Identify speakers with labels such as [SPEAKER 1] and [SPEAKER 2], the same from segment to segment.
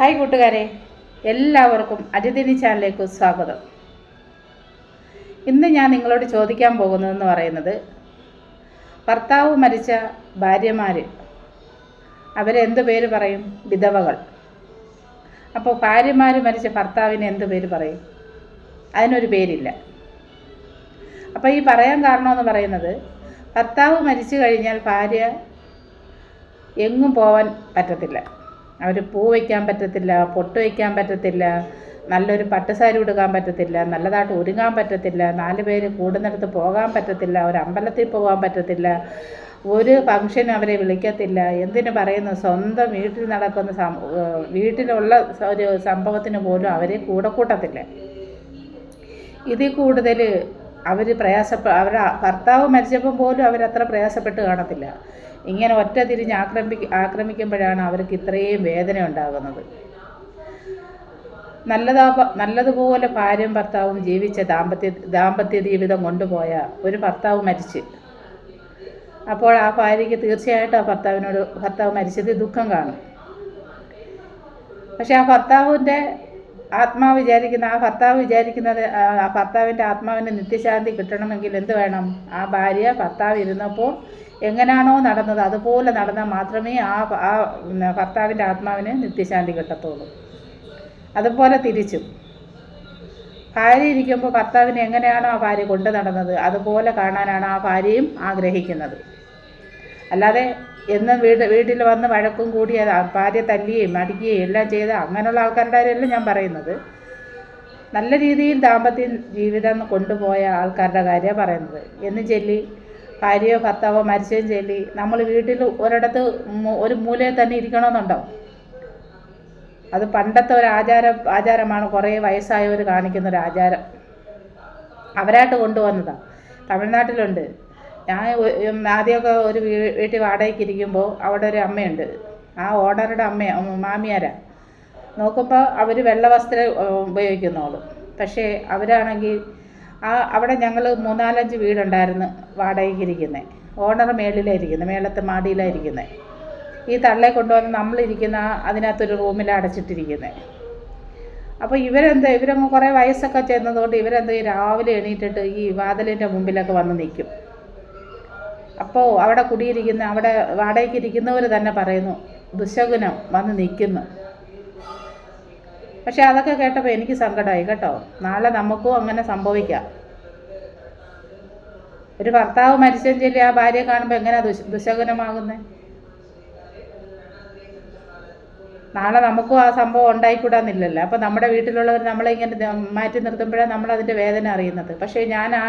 [SPEAKER 1] Hi കൂട്ടുകാരെ എല്ലാവർക്കും അതിഥിനി ചാനലിലേക്ക് സ്വാഗതം. ഇന്ന് ഞാൻ നിങ്ങളോട് ചോദിക്കാൻ പോകുന്നതെന്ന് പറയുന്നത് ഭർത്താവ് മരിച്ച ഭാര്യമാർ അവരെന്ത് പേര് പറയും? വിധവകൾ. അപ്പോൾ ഭാര്യമാർ മരിച്ച ഭർത്താവിന് എന്ത് പേര് പറയും? അതിനൊരു പേരില്ല. അപ്പോൾ ഈ പറയാൻ കാരണമെന്ന് പറയുന്നത് ഭർത്താവ് മരിച്ചു കഴിഞ്ഞാൽ ഭാര്യ എങ്ങും പോവാൻ പറ്റത്തില്ല. അവർ പൂ വയ്ക്കാൻ പറ്റത്തില്ല പൊട്ട് വയ്ക്കാൻ പറ്റത്തില്ല നല്ലൊരു പട്ടുസാരി ഉടുക്കാൻ പറ്റത്തില്ല നല്ലതായിട്ട് ഒരുങ്ങാൻ പറ്റത്തില്ല നാല് പേര് കൂടുന്നിടത്ത് പോകാൻ പറ്റത്തില്ല ഒരു അമ്പലത്തിൽ പോകാൻ പറ്റത്തില്ല ഒരു ഫംഗ്ഷനും അവരെ വിളിക്കത്തില്ല എന്തിനു പറയുന്നു? സ്വന്തം വീട്ടിൽ നടക്കുന്ന സം വീട്ടിലുള്ള ഒരു സംഭവത്തിന് പോലും അവരെ കൂടെ കൂട്ടത്തില്ല. ഇതിൽ കൂടുതൽ അവർ പ്രയാസപ്പെ അവരുടെ ഭർത്താവ് മരിച്ചപ്പം പോലും അവരത്ര പ്രയാസപ്പെട്ട് കാണത്തില്ല. ഇങ്ങനെ ഒറ്റ തിരിഞ്ഞ് ആക്രമി ആക്രമിക്കുമ്പോഴാണ് അവർക്ക് ഇത്രയും വേദന ഉണ്ടാകുന്നത്. നല്ലതാ നല്ലതുപോലെ ഭാര്യയും ഭർത്താവും ജീവിച്ച ദാമ്പത്യ ദാമ്പത്യ ജീവിതം കൊണ്ടുപോയ ഒരു ഭർത്താവ് മരിച്ച്. അപ്പോൾ ആ ഭാര്യയ്ക്ക് തീർച്ചയായിട്ടും ആ ഭർത്താവിനോട് ഭർത്താവ് മരിച്ചത് ദുഃഖം കാണും. പക്ഷെ ആ ഭർത്താവിന്റെ ആത്മാവ് വിചാരിക്കുന്ന ആ ഭർത്താവ് വിചാരിക്കുന്നത് ആ ഭർത്താവിന്റെ ആത്മാവിന് നിത്യശാന്തി കിട്ടണമെങ്കിൽ എന്ത് വേണം? ആ ഭാര്യ ഭർത്താവ് ഇരുന്നപ്പോൾ എങ്ങനെയാണോ നടന്നത് അതുപോലെ നടന്നാൽ മാത്രമേ ആ ആ ഭർത്താവിന്റെ ആത്മാവിന് നിത്യശാന്തി കിട്ടത്തുള്ളൂ. അതുപോലെ തിരിച്ചും. ഭാര്യ ഇരിക്കുമ്പോൾ ഭർത്താവിനെ എങ്ങനെയാണോ ആ ഭാര്യ കൊണ്ടു നടന്നത് അതുപോലെ കാണാനാണ് ആ ഭാര്യയും ആഗ്രഹിക്കുന്നത്. അല്ലാതെ എന്നും വീട് വീട്ടിൽ വന്ന് വഴക്കും കൂടി അത് ഭാര്യ തല്ലുകയും അടിക്കുകയും എല്ലാം ചെയ്ത് അങ്ങനെയുള്ള ആൾക്കാരുടെ കാര്യമല്ല ഞാൻ പറയുന്നത്. നല്ല രീതിയിൽ ദാമ്പത്യ ജീവിതം കൊണ്ടുപോയ ആൾക്കാരുടെ കാര്യമാണ് പറയുന്നത്. എന്ന് ചൊല്ലി ഭാര്യയോ ഭർത്താവോ മരിച്ചതും ചൊല്ലി നമ്മൾ വീട്ടിൽ ഒരിടത്ത് ഒരു മൂലയിൽ തന്നെ ഇരിക്കണമെന്നുണ്ടോ? അത് പണ്ടത്തെ ഒരു ആചാരം ആചാരമാണ്. കുറേ വയസ്സായവർ കാണിക്കുന്ന ഒരു ആചാരം. അവരായിട്ട് കൊണ്ടുവന്നതാണ് തമിഴ്നാട്ടിലുണ്ട്. ഞാൻ ആദ്യമൊക്കെ ഒരു വീട്ടിൽ വാടകയ്ക്ക് ഇരിക്കുമ്പോൾ അവിടെ ഒരു അമ്മയുണ്ട്. ആ ഓണറുടെ അമ്മ മാമിയാരാ. നോക്കുമ്പോൾ അവർ വെള്ള വസ്ത്രം ഉപയോഗിക്കുന്നോളൂ. പക്ഷേ അവരാണെങ്കിൽ ആ അവിടെ ഞങ്ങൾ മൂന്നാലഞ്ച് വീടുണ്ടായിരുന്നു വാടകയ്ക്ക് ഇരിക്കുന്നത് ഓണർ മേളിലായിരിക്കുന്നത് മേളത്തെ മാടിയിലായിരിക്കുന്നത് ഈ തള്ളെ കൊണ്ടുവന്ന് നമ്മളിരിക്കുന്ന അതിനകത്തൊരു റൂമിൽ അടച്ചിട്ടിരിക്കുന്നത് അപ്പോൾ ഇവരെന്താ ഇവരങ്ങ് കുറേ വയസ്സൊക്കെ ചെന്നതുകൊണ്ട് ഇവരെന്താ? രാവിലെ എണീറ്റിട്ട് ഈ വാതിലിന്റെ മുമ്പിലൊക്കെ വന്ന് നിൽക്കും അപ്പോൾ അവിടെ കുടിയിരിക്കുന്ന അവിടെ വാടകയ്ക്ക് ഇരിക്കുന്നവർ തന്നെ പറയുന്നു ദുശകുനം വന്ന് നിൽക്കുന്നു. പക്ഷെ അതൊക്കെ കേട്ടപ്പോൾ എനിക്ക് സങ്കടമായി കേട്ടോ. നാളെ നമുക്കും അങ്ങനെ സംഭവിക്കാം. ഒരു ഭർത്താവ് മരിച്ചെന്ന് ചൊല്ലി ആ ഭാര്യയെ കാണുമ്പോൾ എങ്ങനെയാ ദുശ ദുശകുനമാകുന്നത് നാളെ നമുക്കും ആ സംഭവം ഉണ്ടായിക്കൂടാന്നില്ലല്ലോ. അപ്പോൾ നമ്മുടെ വീട്ടിലുള്ളവർ നമ്മളെ ഇങ്ങനെ മാറ്റി നിർത്തുമ്പോഴാണ് നമ്മൾ അതിന്റെ വേദന അറിയുന്നത്. പക്ഷേ ഞാൻ ആ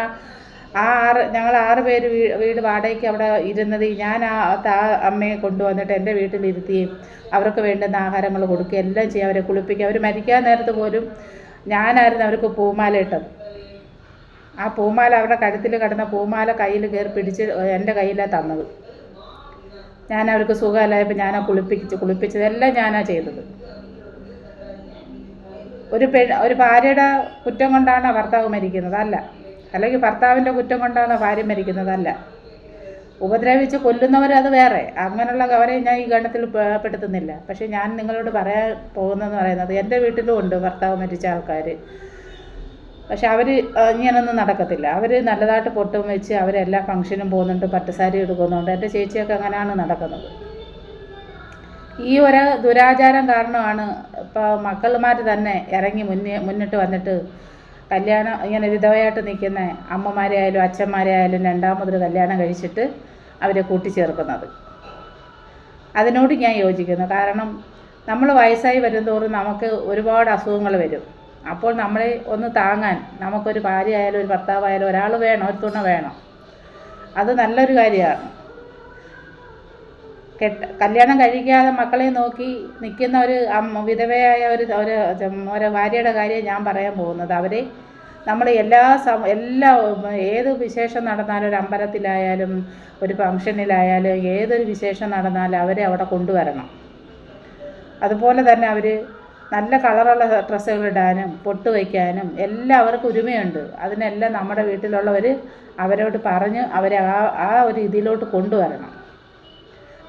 [SPEAKER 1] ആ ആറ് ഞങ്ങൾ ആറ് പേര് വീട് വാടകയ്ക്ക് അവിടെ ഇരുന്നത്. ഞാൻ ആ ആ അമ്മയെ കൊണ്ടുവന്നിട്ട് എന്റെ വീട്ടിലിരുത്തിയും അവർക്ക് വേണ്ടുന്ന ആഹാരങ്ങൾ കൊടുക്കുകയും എല്ലാം ചെയ്യും. അവരെ കുളിപ്പിക്കുക അവർ മരിക്കാൻ നേരത്ത് പോലും ഞാനായിരുന്നു അവർക്ക് പൂമാല ഇട്ടത്. ആ പൂമാല അവരുടെ കഴുത്തിൽ കിടന്ന പൂമാല കയ്യിൽ കയറി പിടിച്ച് എന്റെ കയ്യിലാണ് തന്നത്. ഞാൻ അവർക്ക് സുഖമല്ലായപ്പോൾ ഞാനാ കുളിപ്പിച്ച് കുളിപ്പിച്ചതെല്ലാം ഞാനാ ചെയ്തത്. ഒരു പെ ഒരു ഭാര്യയുടെ കുറ്റം കൊണ്ടാണ് ഭർത്താവ് മരിക്കുന്നത്. അല്ല അല്ലെങ്കിൽ ഭർത്താവിന്റെ കുറ്റം കൊണ്ടാണ് ഭാര്യ മരിക്കുന്നതല്ല. ഉപദ്രവിച്ച് കൊല്ലുന്നവരത് വേറെ. അങ്ങനെയുള്ള അവരെ ഞാൻ ഈ ഗണത്തിൽ പെടുത്തുന്നില്ല. പക്ഷേ ഞാൻ നിങ്ങളോട് പറയാൻ പോകുന്നതെന്ന് പറയുന്നത് എന്റെ വീട്ടിലും ഉണ്ട് ഭർത്താവ് മരിച്ച ആൾക്കാർ പക്ഷെ അവർ ഇങ്ങനൊന്നും നടക്കത്തില്ല. അവർ നല്ലതായിട്ട് പൊട്ടും വെച്ച് അവരെല്ലാ ഫംഗ്ഷനും പോകുന്നുണ്ട് പട്ടുസാരി എടുക്കുന്നുണ്ട് എന്റെ ചേച്ചിയൊക്കെ അങ്ങനെയാണ് നടക്കുന്നത്. ഈ ഒരു ദുരാചാരം കാരണമാണ് ഇപ്പോൾ മക്കളുമാർ തന്നെ ഇറങ്ങി മുന്നേ മുന്നിട്ട് വന്നിട്ട് കല്യാണം ഇങ്ങനെ വിധവയായിട്ട് നിൽക്കുന്ന അമ്മമാരെ ആയാലും അച്ഛന്മാരെ ആയാലും രണ്ടാമതൊരു കല്യാണം കഴിച്ചിട്ട് അവരെ കൂട്ടിച്ചേർക്കുന്നത്. അതിനോട് ഞാൻ യോജിക്കുന്നു. കാരണം നമ്മൾ വയസ്സായി വരുന്തോറും നമുക്ക് ഒരുപാട് അസുഖങ്ങൾ വരും. അപ്പോൾ നമ്മളെ ഒന്ന് താങ്ങാൻ നമുക്കൊരു ഭാര്യ ആയാലും ഒരു ഭർത്താവായാലും ഒരാൾ വേണം ഒരു തുണ വേണം. അത് നല്ലൊരു കാര്യമാണ്. കെട്ട കല്യാണം കഴിക്കാതെ മക്കളെ നോക്കി നിൽക്കുന്ന ഒരു വിധവയായ ഒരു ഒരു ഒരു ഭാര്യയുടെ കാര്യം ഞാൻ പറയാൻ പോകുന്നത്. അവരെ നമ്മൾ എല്ലാ സം എല്ലാ ഏത് വിശേഷം നടന്നാലും ഒരു അമ്പലത്തിലായാലും ഒരു ഫംഗ്ഷനിലായാലും ഏതൊരു വിശേഷം നടന്നാലും അവരെ അവിടെ കൊണ്ടുവരണം. അതുപോലെ തന്നെ അവർ നല്ല കളറുള്ള ഡ്രസ്സുകൾ ഇടാനും പൊട്ട് വയ്ക്കാനും എല്ലാവർക്കും ഒരുമയുണ്ട്. അതിനെല്ലാം നമ്മുടെ വീട്ടിലുള്ളവർ അവരോട് പറഞ്ഞ് അവരെ ആ ആ ഒരു ഇതിലോട്ട് കൊണ്ടുവരണം.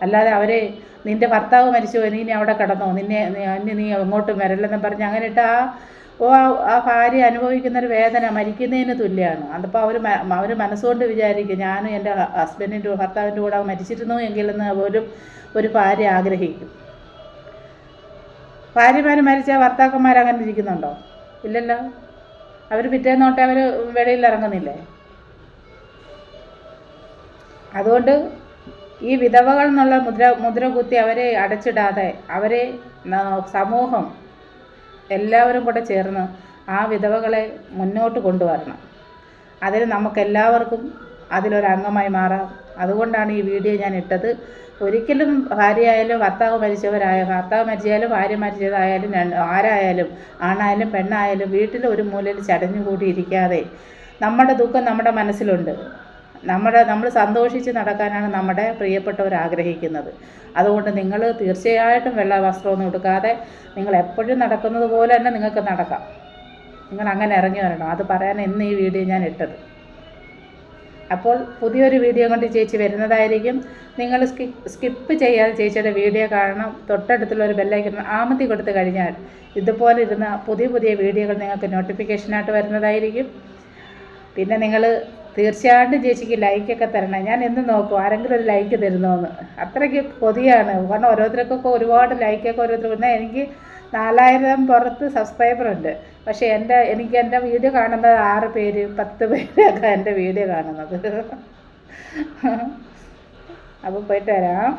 [SPEAKER 1] അല്ലാതെ അവരെ നിന്റെ ഭർത്താവ് മരിച്ചു നീ അവിടെ കിടന്നോ? നിന്നെ അന്നെ നീ അങ്ങോട്ടും വരല്ലെന്ന് പറഞ്ഞ് അങ്ങനെ ഇട്ട് ആ ഓ ആ ഭാര്യ അനുഭവിക്കുന്നൊരു വേദന മരിക്കുന്നതിന് തുല്യമാണ് അതിപ്പോൾ അവർ അവർ മനസ്സുകൊണ്ട് വിചാരിക്കും ഞാനും എന്റെ ഹസ്ബൻഡിന്റെ ഭർത്താവിന്റെ കൂടെ മരിച്ചിരുന്നു എങ്കിലെന്ന് പോലും ഒരു ഭാര്യ ആഗ്രഹിക്കും. ഭാര്യമാർ മരിച്ച ഭർത്താക്കന്മാർ അങ്ങനെ ഇരിക്കുന്നുണ്ടോ? ഇല്ലല്ലോ. അവർ പിറ്റേന്നോട്ടെ അവർ വെളിയിൽ ഇറങ്ങുന്നില്ലേ? അതുകൊണ്ട് ഈ വിധവകൾ എന്നുള്ള മുദ്ര മുദ്ര കുത്തി അവരെ അടച്ചിടാതെ അവരെ സമൂഹം എല്ലാവരും കൂടെ ചേർന്ന് ആ വിധവകളെ മുന്നോട്ട് കൊണ്ടുവരണം. അതിൽ നമുക്കെല്ലാവർക്കും അതിലൊരംഗമായി മാറാം. അതുകൊണ്ടാണ് ഈ വീഡിയോ ഞാൻ ഇട്ടത്. ഒരിക്കലും ഭാര്യയായാലും ഭർത്താവ് മരിച്ചവരായ ഭർത്താവ് മരിച്ചാലും ഭാര്യ മരിച്ചതായാലും ആരായാലും ആണായാലും പെണ്ണായാലും വീട്ടിൽ ഒരു മൂലയിൽ ചടഞ്ഞുകൂടി ഇരിക്കാതെ നമ്മുടെ ദുഃഖം നമ്മുടെ മനസ്സിലുണ്ട്. നമ്മുടെ നമ്മൾ സന്തോഷിച്ച് നടക്കാനാണ് നമ്മുടെ പ്രിയപ്പെട്ടവർ ആഗ്രഹിക്കുന്നത്. അതുകൊണ്ട് നിങ്ങൾ തീർച്ചയായിട്ടും വെള്ള വസ്ത്രമൊന്നും എടുക്കാതെ നിങ്ങൾ എപ്പോഴും നടക്കുന്നത് പോലെ തന്നെ നിങ്ങൾക്ക് നടക്കാം. നിങ്ങൾ അങ്ങനെ ഇറങ്ങി വരണം. അത് പറയാൻ ഇന്ന് ഈ വീഡിയോ ഞാൻ ഇട്ടത്. അപ്പോൾ പുതിയൊരു വീഡിയോ കൊണ്ട് ചേച്ചി വരുന്നതായിരിക്കും. നിങ്ങൾ സ്കി സ്കിപ്പ് ചെയ്യാതെ ചേച്ചിയുടെ വീഡിയോ കാണണം. തൊട്ടടുത്തുള്ള ഒരു ബെല്ലൈക്കൺ ആമത്തി കൊടുത്തു കഴിഞ്ഞാൽ ഇതുപോലെ ഇരുന്ന പുതിയ പുതിയ വീഡിയോകൾ നിങ്ങൾക്ക് നോട്ടിഫിക്കേഷനായിട്ട് വരുന്നതായിരിക്കും. പിന്നെ നിങ്ങൾ തീർച്ചയായിട്ടും ചേച്ചിക്ക് ലൈക്കൊക്കെ തരണം. ഞാൻ എന്ന് നോക്കും? ആരെങ്കിലും ഒരു ലൈക്ക് തരുന്നോന്ന്. അത്രയ്ക്ക് കൊതിയാണ്. കാരണം ഓരോരുത്തർക്കൊക്കെ ഒരുപാട് ലൈക്കൊക്കെ ഓരോരുത്തർ പിന്നെ എനിക്ക് നാലായിരം പുറത്ത് സബ്സ്ക്രൈബറുണ്ട് പക്ഷേ എന്റെ എനിക്ക് എന്റെ വീഡിയോ കാണുന്നത് ആറ് പേര് പത്ത് പേരൊക്കെ എന്റെ വീഡിയോ കാണുന്നത്. അപ്പോൾ പോയിട്ട് വരാം.